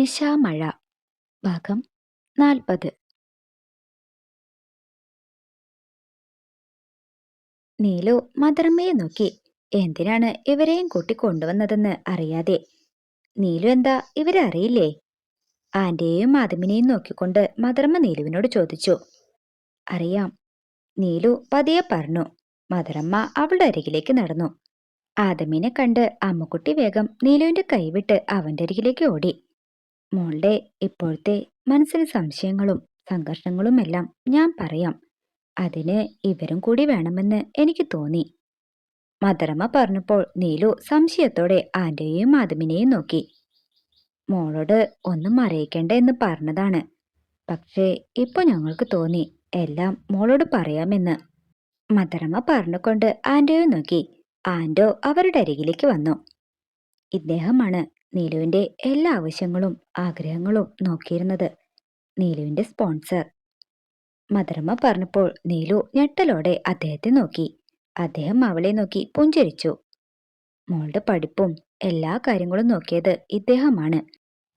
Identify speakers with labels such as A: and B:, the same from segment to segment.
A: നിശാമഴ. ഭാഗം നാൽപ്പത്. നീലു മദർമ്മയെ നോക്കി. എന്തിനാണ് ഇവരെയും കൂട്ടി കൊണ്ടുവന്നതെന്ന് അറിയാതെ. നീലു എന്താ ഇവരെ അറിയില്ലേ? ആന്റെയും ആദമിനെയും നോക്കിക്കൊണ്ട് മദർമ്മ നീലുവിനോട് ചോദിച്ചു. അറിയാം. നീലു പതിയെ പറഞ്ഞു. മദറമ്മ അവളുടെ അരികിലേക്ക് നടന്നു. ആദമിനെ കണ്ട് അമ്മുക്കുട്ടി വേഗം നീലുവിന്റെ കൈവിട്ട് അവന്റെ അരികിലേക്ക് ഓടി. മോളുടെ ഇപ്പോഴത്തെ മനസ്സിലെ സംശയങ്ങളും സംഘർഷങ്ങളും എല്ലാം ഞാൻ പറയാം. അതിന് ഇവരും കൂടി വേണമെന്ന് എനിക്ക് തോന്നി. മദറമ്മ പറഞ്ഞപ്പോൾ നീലു സംശയത്തോടെ ആന്റെയും ആദമിനെയും നോക്കി. മോളോട് ഒന്നും അറിയിക്കണ്ട എന്ന് പറഞ്ഞതാണ്. പക്ഷേ ഇപ്പൊ ഞങ്ങൾക്ക് തോന്നി എല്ലാം മോളോട് പറയാമെന്ന്. മദറമ്മ പറഞ്ഞുകൊണ്ട് ആന്റോയെ നോക്കി. ആന്റോ അവരുടെ അരികിലേക്ക് വന്നു. ഇദ്ദേഹമാണ് നീലുവിന്റെ എല്ലാ ആവശ്യങ്ങളും ആഗ്രഹങ്ങളും നോക്കിയിരുന്നത്. നീലുവിന്റെ സ്പോൺസർ മദറമ്മ പറഞ്ഞപ്പോൾ നീലു ഞെട്ടലോടെ അദ്ദേഹത്തെ നോക്കി. അദ്ദേഹം അവളെ നോക്കി പുഞ്ചിരിച്ചു. മോളുടെ പഠിപ്പും എല്ലാ കാര്യങ്ങളും നോക്കിയത് ഇദ്ദേഹമാണ്.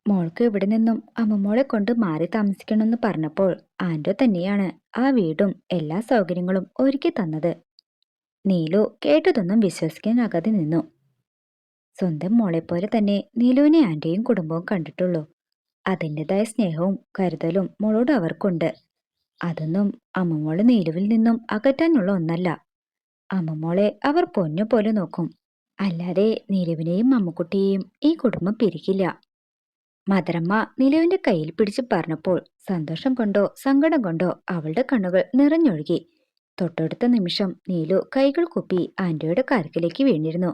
A: മോൾക്ക് ഇവിടെ നിന്നും അമ്മമ്മോളെ കൊണ്ട് മാറി താമസിക്കണമെന്ന് പറഞ്ഞപ്പോൾ ആൻഡോ തന്നെയാണ് ആ വീടും എല്ലാ സൗകര്യങ്ങളും ഒരുക്കി തന്നത്. നീലു കേട്ടതൊന്നും വിശ്വസിക്കാനാകാതെ നിന്നു. സ്വന്തം മോളെപ്പോലെ തന്നെ നീലുവിനെ ആന്റെയും കുടുംബവും കണ്ടിട്ടുള്ളൂ. അതിന്റെതായ സ്നേഹവും കരുതലും മോളോട് അവർക്കുണ്ട്. അതൊന്നും അമ്മമോൾ നീലുവിൽ നിന്നും അകറ്റാനുള്ള ഒന്നല്ല. അമ്മമോളെ അവർ പൊന്നു പോലെ നോക്കും. അല്ലാതെ നീലുവിനെയും അമ്മക്കുട്ടിയെയും ഈ കുടുംബം പിരിക്കില്ല. മദരമ്മ നിലവിന്റെ കയ്യിൽ പിടിച്ച് പറഞ്ഞപ്പോൾ സന്തോഷം കൊണ്ടോ സങ്കടം കൊണ്ടോ അവളുടെ കണ്ണുകൾ നിറഞ്ഞൊഴുകി. തൊട്ടടുത്ത നിമിഷം നീലു കൈകൾ കുപ്പി ആന്റിയുടെ കരക്കിലേക്ക് വീണിരുന്നു.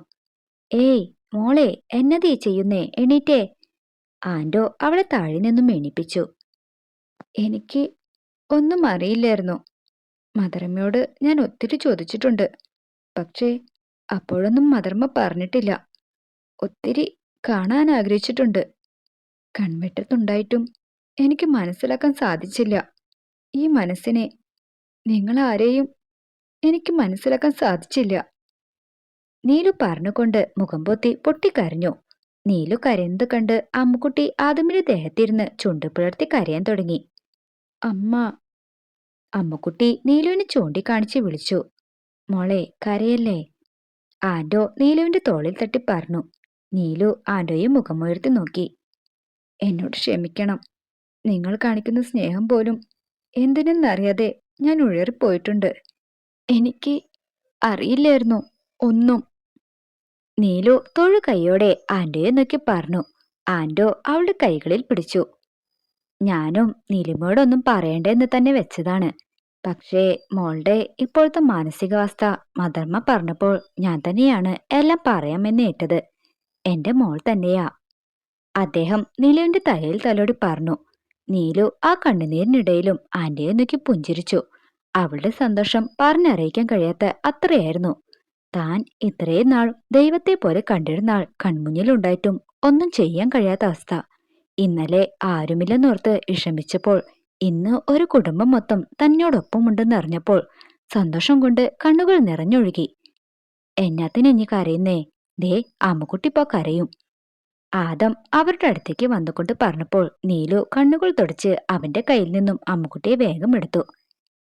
A: ഏയ് മോളെ എന്നതീ ചെയ്യുന്നേ? എണീറ്റേ. ആൻഡോ അവളെ താഴെ നിന്നും എണീപ്പിച്ചു. എനിക്ക് ഒന്നും അറിയില്ലായിരുന്നു. മദർമ്മയോട് ഞാൻ ഒത്തിരി ചോദിച്ചിട്ടുണ്ട്. പക്ഷേ അപ്പോഴൊന്നും മദർമ്മ പറഞ്ഞിട്ടില്ല. ഒത്തിരി കാണാൻ ആഗ്രഹിച്ചിട്ടുണ്ട്. കൺവെട്ടത്തുണ്ടായിട്ടും എനിക്ക് മനസ്സിലാക്കാൻ സാധിച്ചില്ല. ഈ മനസ്സിനെ നിങ്ങൾ ആരെയും എനിക്ക് മനസ്സിലാക്കാൻ സാധിച്ചില്ല. നീലു പറഞ്ഞുകൊണ്ട് മുഖം പൊത്തി പൊട്ടിക്കരഞ്ഞു. നീലു കരയുന്നത് കണ്ട് അമ്മുക്കുട്ടി ആദമിന്റെ ദേഹത്തിരുന്ന് ചുണ്ട് പുലർത്തി കരയാൻ തുടങ്ങി. അമ്മ അമ്മുക്കുട്ടി നീലുവിനെ ചൂണ്ടിക്കാണിച്ച് വിളിച്ചു. മോളെ കരയല്ലേ? ആൻഡോ നീലുവിന്റെ തോളിൽ തട്ടി പറഞ്ഞു. നീലു ആൻഡോയെ മുഖമുയർത്തി നോക്കി. എന്നോട് ക്ഷമിക്കണം. നിങ്ങൾ കാണിക്കുന്ന സ്നേഹം പോലും എന്തിനെന്നറിയാതെ ഞാൻ ഉഴറിപ്പോയിട്ടുണ്ട് എനിക്ക് അറിയില്ലായിരുന്നു. ഒന്നും നീലു തൊഴു കൈയോടെ ആന്റോയെ നോക്കി പറഞ്ഞു. ആന്റോ അവളുടെ കൈകളിൽ പിടിച്ചു. ഞാനും നീലിമയോടൊന്നും പറയണ്ടെന്ന് തന്നെ വെച്ചതാണ്. പക്ഷേ മോളുടെ ഇപ്പോഴത്തെ മാനസികാവസ്ഥ മദർമ്മ പറഞ്ഞപ്പോൾ ഞാൻ തന്നെയാണ് എല്ലാം പറയാമെന്ന് ഏറ്റത്. എന്റെ മോൾ തന്നെയാ. അദ്ദേഹം നീലുവിന്റെ തലയിൽ തലോടി പറഞ്ഞു. നീലു ആ കണ്ണുനീരിനിടയിലും ആന്റിയെ നോക്കി പുഞ്ചിരിച്ചു. അവളുടെ സന്തോഷം പറഞ്ഞറിയിക്കാൻ കഴിയാത്ത അത്രയായിരുന്നു. താൻ ഇത്രയും നാൾ ദൈവത്തെ പോലെ കണ്ടിരുന്ന ആൾ കൺമുന്നിലുണ്ടായിട്ടും ഒന്നും ചെയ്യാൻ കഴിയാത്ത അവസ്ഥ. ഇന്നലെ ആരുമില്ലെന്നോർത്ത് വിഷമിച്ചപ്പോൾ ഇന്ന് ഒരു കുടുംബം മൊത്തം തന്നോടൊപ്പമുണ്ടെന്ന് അറിഞ്ഞപ്പോൾ സന്തോഷം കൊണ്ട് കണ്ണുകൾ നിറഞ്ഞൊഴുകി. എന്നാത്തിനെഞ്ഞി കരയുന്നേ? ദേ അമ്മുക്കുട്ടിപ്പോ കരയും. ആദം അവരുടെ അടുത്തേക്ക് വന്നുകൊണ്ട് പറഞ്ഞപ്പോൾ നീലു കണ്ണുകൾ തുടച്ച് അവന്റെ കയ്യിൽ നിന്നും അമ്മുക്കുട്ടിയെ വേഗം എടുത്തു.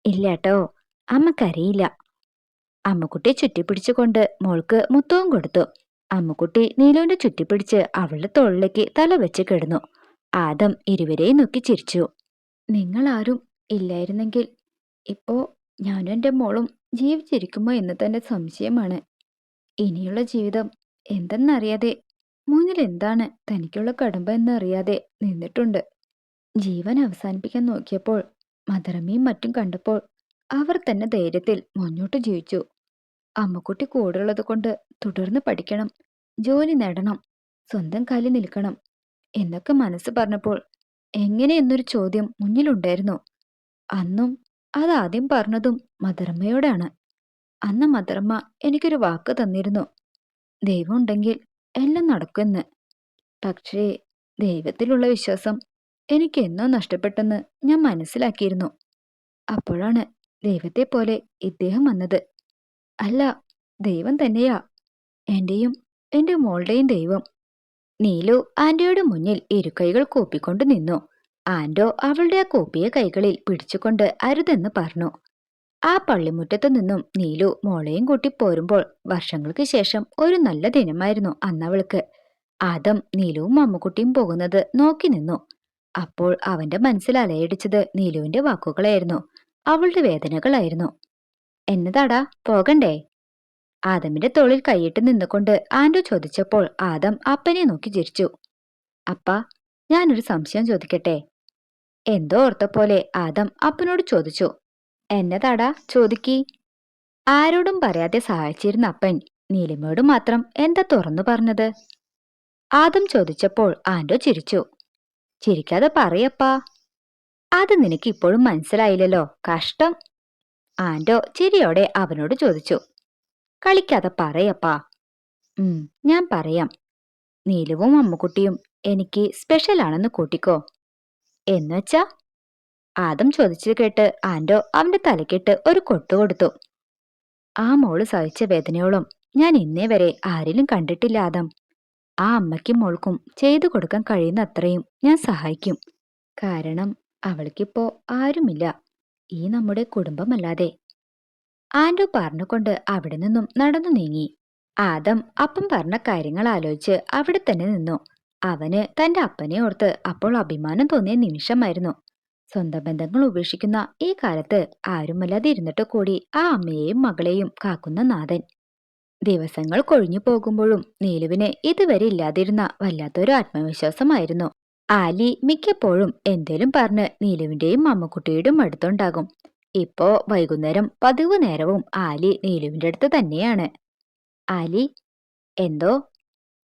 A: ഇല്ലാട്ടോ അമ്മ കരയില്ല. അമ്മുക്കുട്ടിയെ ചുറ്റിപ്പിടിച്ചുകൊണ്ട് മോൾക്ക് മുത്തവും കൊടുത്തു. അമ്മുക്കുട്ടി നീലുവിന്റെ ചുറ്റിപ്പിടിച്ച് അവളുടെ തോളിലേക്ക് തല വെച്ച് കിടന്നു. ആദം ഇരുവരെയും നോക്കി ചിരിച്ചു. നിങ്ങൾ ആരും ഇല്ലായിരുന്നെങ്കിൽ ഇപ്പോ ഞാനും എന്റെ മോളും ജീവിച്ചിരിക്കുമോ എന്ന് തന്നെ സംശയമാണ്. ഇനിയുള്ള ജീവിതം എന്തെന്നറിയാതെ മുന്നിൽ എന്താണ് തനിക്കുള്ള കടമ്പ എന്നറിയാതെ നിന്നിട്ടുണ്ട്. ജീവൻ അവസാനിപ്പിക്കാൻ നോക്കിയപ്പോൾ മദറമ്മയും മറ്റും കണ്ടപ്പോൾ അവർ തന്നെ ധൈര്യത്തിൽ മുന്നോട്ട് ജീവിച്ചു. അമ്മക്കുട്ടി കൂടുള്ളത് കൊണ്ട് തുടർന്ന് പഠിക്കണം ജോലി നേടണം സ്വന്തം കാലിൽ നിൽക്കണം എന്നൊക്കെ മനസ്സ് പറഞ്ഞപ്പോൾ എങ്ങനെ എന്നൊരു ചോദ്യം മുന്നിലുണ്ടായിരുന്നു. അന്നും അതാദ്യം പറഞ്ഞതും മദറമ്മയോടാണ് അന്ന് മദറമ്മ എനിക്കൊരു വാക്ക് തന്നിരുന്നു. ദൈവം ഉണ്ടെങ്കിൽ എല്ലാം നടക്കുമെന്ന്. പക്ഷേ ദൈവത്തിലുള്ള വിശ്വാസം എനിക്ക് എന്നോ നഷ്ടപ്പെട്ടെന്ന് ഞാൻ മനസ്സിലാക്കിയിരുന്നു. അപ്പോഴാണ് ദൈവത്തെ പോലെ ഇദ്ദേഹം വന്നത്. അല്ല ദൈവം തന്നെയാ. എന്റെയും എന്റെ മോളുടെയും ദൈവം. നീലു ആന്റിയുടെ മുന്നിൽ ഇരുകൈകൾ കൂപ്പിക്കൊണ്ട് നിന്നു. ആന്റോ അവളുടെ ആ കൂപ്പിയ കൈകളിൽ പിടിച്ചുകൊണ്ട് അരുതെന്ന് പറഞ്ഞു. ആ പള്ളിമുറ്റത്തു നിന്നും നീലു മോളെയും കൂട്ടി പോരുമ്പോൾ വർഷങ്ങൾക്ക് ശേഷം ഒരു നല്ല ദിനമായിരുന്നു അന്നവൾക്ക്. ആദം നീലുവും അമ്മുക്കുട്ടിയും പോകുന്നത് നോക്കി നിന്നു. അപ്പോൾ അവന്റെ മനസ്സിൽ അലയടിച്ചത് നീലുവിന്റെ വാക്കുകളായിരുന്നു. അവളുടെ വേദനകളായിരുന്നു. എന്നതാടാ പോകണ്ടേ? ആദമിന്റെ തോളിൽ കൈയിട്ട് നിന്നുകൊണ്ട് ആൻഡു ചോദിച്ചപ്പോൾ ആദം അപ്പനെ നോക്കി ചിരിച്ചു. അപ്പ ഞാനൊരു സംശയം ചോദിക്കട്ടെ? എന്തോ ഓർത്ത ഓർത്തപ്പോലെ ആദം അപ്പനോട് ചോദിച്ചു. എന്നതാടാ ചോദിക്കി. ആരോടും പറയാതെ സഹായിച്ചിരുന്ന അപ്പൻ നീലിമയോട് മാത്രം എന്താ തുറന്നു പറഞ്ഞത്? ആദം ചോദിച്ചപ്പോൾ ആൻഡോ ചിരിച്ചു. ചിരിക്കാതെ പറയപ്പാ. അത് നിനക്ക് ഇപ്പോഴും മനസ്സിലായില്ലല്ലോ കഷ്ടം. ആൻഡോ ചിരിയോടെ അവനോട് ചോദിച്ചു. കളിക്കാതെ പറയപ്പാ. ഉം ഞാൻ പറയാം. നീലുവും അമ്മുക്കുട്ടിയും എനിക്ക് സ്പെഷ്യൽ ആണെന്ന് കൂട്ടിക്കോ. എന്നുവെച്ചാ ആദം ചോദിച്ചത് കേട്ട് ആൻഡോ അവന്റെ തലക്കിട്ട് ഒരു കൊട്ടു കൊടുത്തു. ആ മോൾ സഹിച്ച വേദനയോളം ഞാൻ ഇന്നേ വരെ ആരിലും കണ്ടിട്ടില്ല ആദം. ആ അമ്മയ്ക്കും മോൾക്കും ചെയ്തു കൊടുക്കാൻ കഴിയുന്ന അത്രയും ഞാൻ സഹായിക്കും. കാരണം അവൾക്കിപ്പോ ആരുമില്ല. ഈ നമ്മുടെ കുടുംബമല്ലാതെ. ആൻഡു പറഞ്ഞുകൊണ്ട് അവിടെ നിന്നും നടന്നു നീങ്ങി. ആദം അപ്പം പറഞ്ഞ കാര്യങ്ങൾ ആലോചിച്ച് അവിടെ തന്നെ നിന്നു. അവന് തന്റെ അപ്പനെ ഓർത്ത് അപ്പോൾ അഭിമാനം തോന്നിയ നിമിഷമായിരുന്നു. സ്വന്തം ബന്ധങ്ങൾ ഉപേക്ഷിക്കുന്ന ഈ കാലത്ത് ആരുമല്ലാതെ ഇരുന്നിട്ട് കൂടി ആ അമ്മയെയും മകളെയും കാക്കുന്ന നാഥൻ. ദിവസങ്ങൾ കൊഴിഞ്ഞു പോകുമ്പോഴും നീലുവിന് ഇതുവരെ ഇല്ലാതിരുന്ന വല്ലാത്തൊരു ആത്മവിശ്വാസമായിരുന്നു. ആലി മിക്കപ്പോഴും എന്തേലും പറഞ്ഞ് നീലുവിന്റെയും അമ്മക്കുട്ടിയുടെയും അടുത്തുണ്ടാകും. ഇപ്പോ വൈകുന്നേരം പതിവ് നേരവും ആലി നീലുവിന്റെ അടുത്ത് തന്നെയാണ്. ആലി എന്തോ?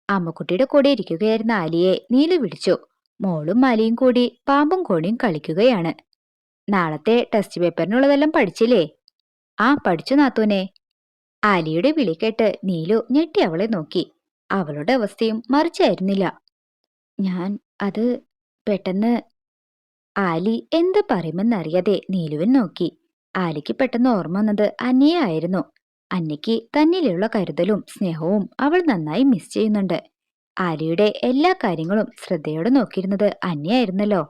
A: അമ്മക്കുട്ടിയുടെ കൂടെ ഇരിക്കുകയായിരുന്ന ആലിയെ നീലു വിളിച്ചു. മോളും ആലിയും കൂടി പാമ്പും കോണിയും കളിക്കുകയാണ്. നാളത്തെ ടെസ്റ്റ് പേപ്പറിനുള്ളതെല്ലാം പഠിച്ചില്ലേ? ആ പഠിച്ചു നാത്തൂനെ. ആലിയുടെ വിളി കേട്ട് നീലു ഞെട്ടി അവളെ നോക്കി. അവളുടെ അവസ്ഥയും മറിച്ചായിരുന്നില്ല. ഞാൻ അത് പെട്ടെന്ന് ആലി എന്ത് പറയുമെന്നറിയാതെ നീലുവിൻ നോക്കി. ആലിക്ക് പെട്ടെന്ന് ഓർമ്മ വന്നത് അന്നയായിരുന്നു അന്നയ്ക്ക് തന്നിലുള്ള കരുതലും സ്നേഹവും അവൾ നന്നായി മിസ് ചെയ്യുന്നുണ്ട്. ആലിയുടെ എല്ലാ കാര്യങ്ങളും ശ്രദ്ധയോടെ നോക്കിയിരുന്നത് അന്നയായിരുന്നല്ലോ.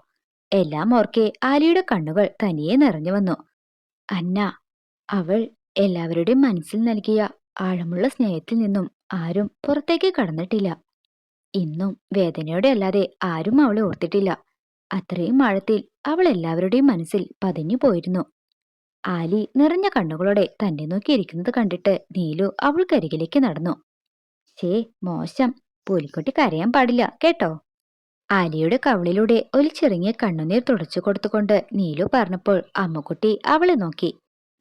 A: എല്ലാം ഓർക്കെ ആലിയുടെ കണ്ണുകൾ തനിയെ നിറഞ്ഞു വന്നു. അന്ന അവൾ എല്ലാവരുടെയും മനസ്സിൽ നൽകിയ ആഴമുള്ള സ്നേഹത്തിൽ നിന്നും ആരും പുറത്തേക്ക് കടന്നിട്ടില്ല. ഇന്നും വേദനയോടെ അല്ലാതെ ആരും അവളെ ഓർത്തിട്ടില്ല. അത്രയും ആഴത്തിൽ അവൾ എല്ലാവരുടെയും മനസ്സിൽ പതിഞ്ഞു പോയിരുന്നു. ആലി നിറഞ്ഞ കണ്ണുകളോടെ തന്നെ നോക്കിയിരിക്കുന്നത് കണ്ടിട്ട് നീലു അവൾക്കരികിലേക്ക് നടന്നു. ഷേ മോശം. പുലിക്കുട്ടി കരയാൻ പാടില്ല കേട്ടോ? ആലിയുടെ കവളിലൂടെ ഒലിച്ചിറങ്ങിയ കണ്ണുനീർ തുടച്ചു കൊടുത്തുകൊണ്ട് നീലു പറഞ്ഞപ്പോൾ അമ്മക്കുട്ടി അവളെ നോക്കി.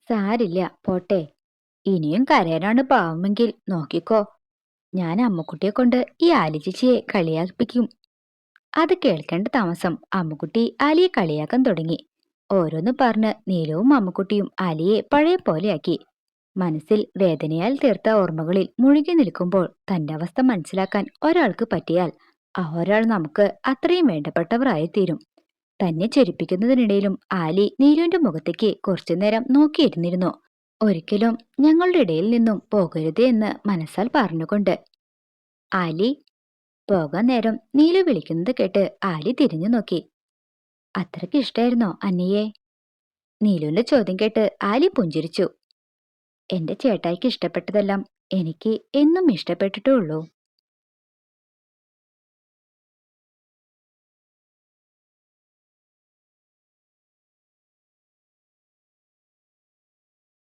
A: സാരില്ല പോട്ടെ. ഇനിയും കരയാനാണ് പാവമെങ്കിൽ നോക്കിക്കോ. ഞാൻ അമ്മക്കുട്ടിയെ കൊണ്ട് ഈ ആലി ചേച്ചിയെ കളിയാക്കിപ്പിക്കും. അത് കേൾക്കേണ്ട താമസം അമ്മക്കുട്ടി ആലിയെ കളിയാക്കാൻ തുടങ്ങി. ഓരോന്ന് പറഞ്ഞ് നീലവും അമ്മക്കുട്ടിയും ആലിയെ പഴയ പോലെയാക്കി മനസ്സിൽ വേദനയാൽ തീർത്ത ഓർമ്മകളിൽ മുഴുകി നിൽക്കുമ്പോൾ തന്റെ അവസ്ഥ മനസ്സിലാക്കാൻ ഒരാൾക്ക് പറ്റിയാൽ ആ ഒരാൾ നമുക്ക് അത്രയും വേണ്ടപ്പെട്ടവരായി തീരും തന്നെ ചെരിപ്പിക്കുന്നതിനിടയിലും ആലി നീലുവിന്റെ മുഖത്തേക്ക് കുറച്ചുനേരം നോക്കിയിരുന്നിരുന്നു. ഒരിക്കലും ഞങ്ങളുടെ ഇടയിൽ നിന്നും പോകരുത് എന്ന് മനസ്സാൽ പറഞ്ഞുകൊണ്ട് ആലി പോകാൻ നേരം നീലു വിളിക്കുന്നത് കേട്ട് ആലി തിരിഞ്ഞു നോക്കി. അത്രയ്ക്ക് ഇഷ്ടായിരുന്നോ അന്നിയെ? നീലുവിന്റെ ചോദ്യം കേട്ട് ആലി പുഞ്ചിരിച്ചു. എന്റെ ചേട്ടായിക്ക് ഇഷ്ടപ്പെട്ടതെല്ലാം എനിക്ക് എന്നും ഇഷ്ടപ്പെട്ടിട്ടേ ഉള്ളൂ.